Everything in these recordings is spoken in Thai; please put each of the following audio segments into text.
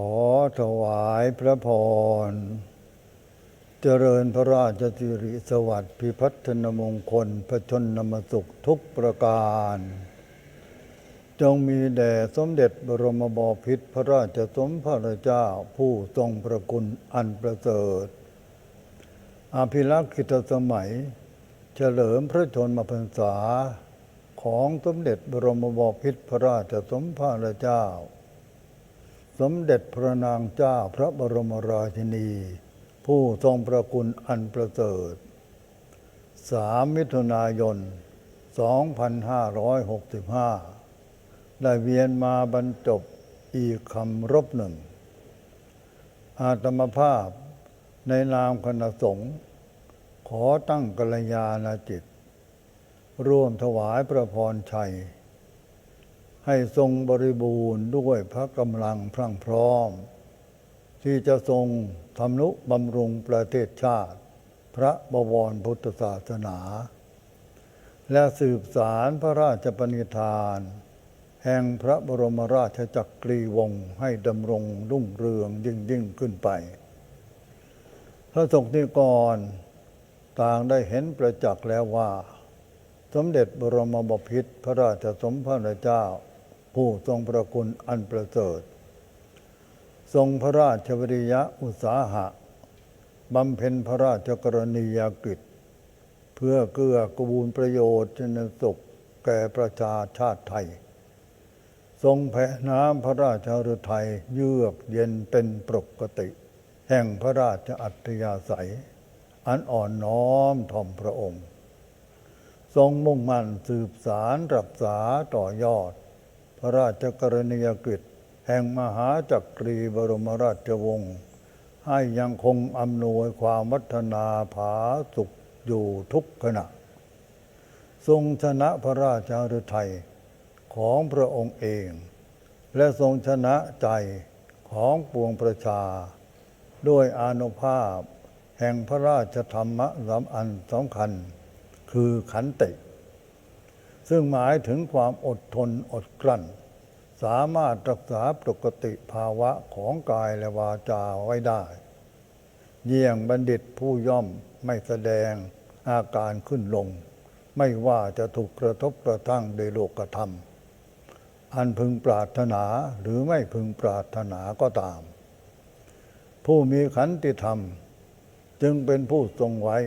ขอถวายพระพร เจริญพระราชสิริสวัสดิ์พิพัฒนมงคลพระชนนมสุขทุกประการ จงมีแด่สมเด็จบรมบพิตรพระราชสมภารเจ้าผู้ทรงพระคุณอันประเสริฐ อภิรักษ์กิตสมัย เฉลิมพระชนมพรรษาของสมเด็จบรมบพิตรพระราชสมภารเจ้า สมเด็จพระนางเจ้าพระบรมราชินี ผู้ทรงพระคุณอันประเสริฐ3มิถุนายน 2565 ได้เวียนมาบรรจบอีกคำรบหนึ่ง อาตมภาพในนามคณะสงฆ์ขอตั้งกัลยาณจิต ร่วมถวายพระพรชัย ให้ทรงบริบูรณ์ด้วยพระกำลังพรั่งพร้อม ที่จะทรงทำนุบำรุงประเทศชาติ พระบวรพุทธศาสนา และสืบสารพระราชปณิธาน แห่งพระบรมราชจักรีวงศ์ให้ดำรงรุ่งเรืองยิ่งยิ่งขึ้นไป พระสงฆ์นิกรต่างได้เห็นประจักษ์แล้วว่า สมเด็จบรมบพิตรพระราชสมภารเจ้า ผู้ทรงพระคุณอันประเสริฐ ทรงพระราชวิริยะอุตสาหะบำเพ็ญพระราชกรณียกิจ เพื่อเกื้อกูลประโยชน์ชนสุขแก่ประชาชาติไทย ทรงแผ่น้ำพระราชฤทัยเยือกเย็นเป็นปกติ แห่งพระราชอัธยาศัย อันอ่อนน้อมถ่อมพระองค์ ทรงมุ่งมั่นสืบสารรักษาต่อยอด พระราชกรณียกิจ แห่งมหาจักรีบรมราชวงศ์ให้ยังคงอำนวยความวัฒนาผาสุขอยู่ทุกขณะ ทรงชนะพระราชาฤทัยของพระองค์เอง และทรงชนะใจของปวงประชา ด้วยอานุภาพ แห่งพระราชธรรมะสำอันสำคัญ คือขันติ ซึ่งหมายถึงความอดทนอดกลั้น สามารถรักษาปกติภาวะของกายและวาจาไว้ได้ เยี่ยงบัณฑิตผู้ย่อมไม่แสดงอาการขึ้นลง ไม่ว่าจะถูกกระทบกระทั่งโดยโลกธรรม อันพึงปรารถนาหรือไม่พึงปรารถนาก็ตาม ผู้มีขันติธรรม จึงเป็นผู้ทรงไว้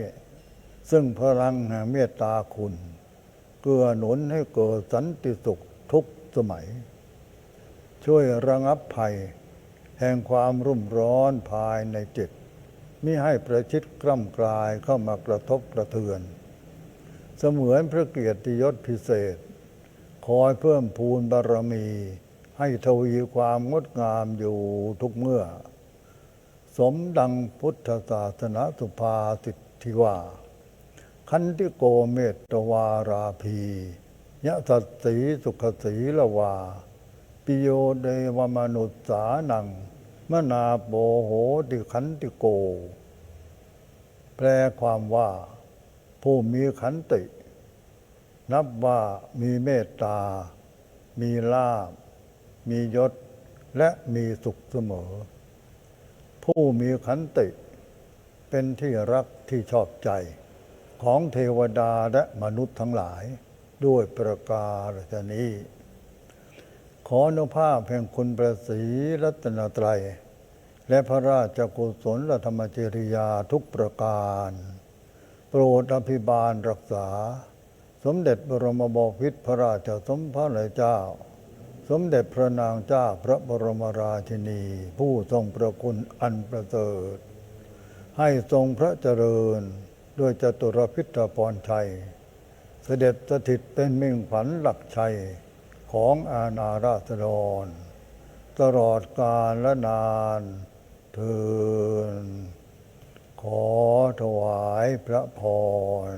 ซึ่งพลังแห่งเมตตาคุณ เกื้อหนุนให้เกิดสันติสุขทุกสมัย ช่วยระงับภัย แห่งความรุ่มร้อนภายในจิตมิให้ประชิดกล้ำกลายเข้ามากระทบกระเทือน เสมือนพระเกียรติยศพิเศษ คอยเพิ่มพูนบารมี ให้ทวีความงดงามอยู่ทุกเมื่อ สมดังพุทธศาสนาสุภาสิทธิว่า คันติโกเมตตวาราพียะสัตสีสุขสีละวา ปิโยเดวมนุษสานัง มนาโปโหติขันติโก แปลความว่า ผู้มีขันติ นับว่ามีเมตตา มีลาบ มียศ และมีสุขเสมอ ผู้มีขันติ เป็นที่รักที่ชอบใจ ของเทวดาและมนุษย์ทั้งหลาย ด้วยประการฉนี้ ขออนุภาพแห่งคุณประสีรัตนตรัย และพระราชกุศลและธรรมจริยาทุกประการ โปรดอภิบาลรักษา สมเด็จบรมบพิตรพระราชสมภารเจ้า สมเด็จพระนางเจ้าพระบรมราชินี ผู้ทรงประคุณอันประเสริฐให้ทรงพระเจริญ ด้วยจตุรพิธพรชัย เสด็จสถิตเป็นมิ่งขวัญหลักชัยของอาณาราษฎร ตลอดกาลและนานเทินขอถวายพระพร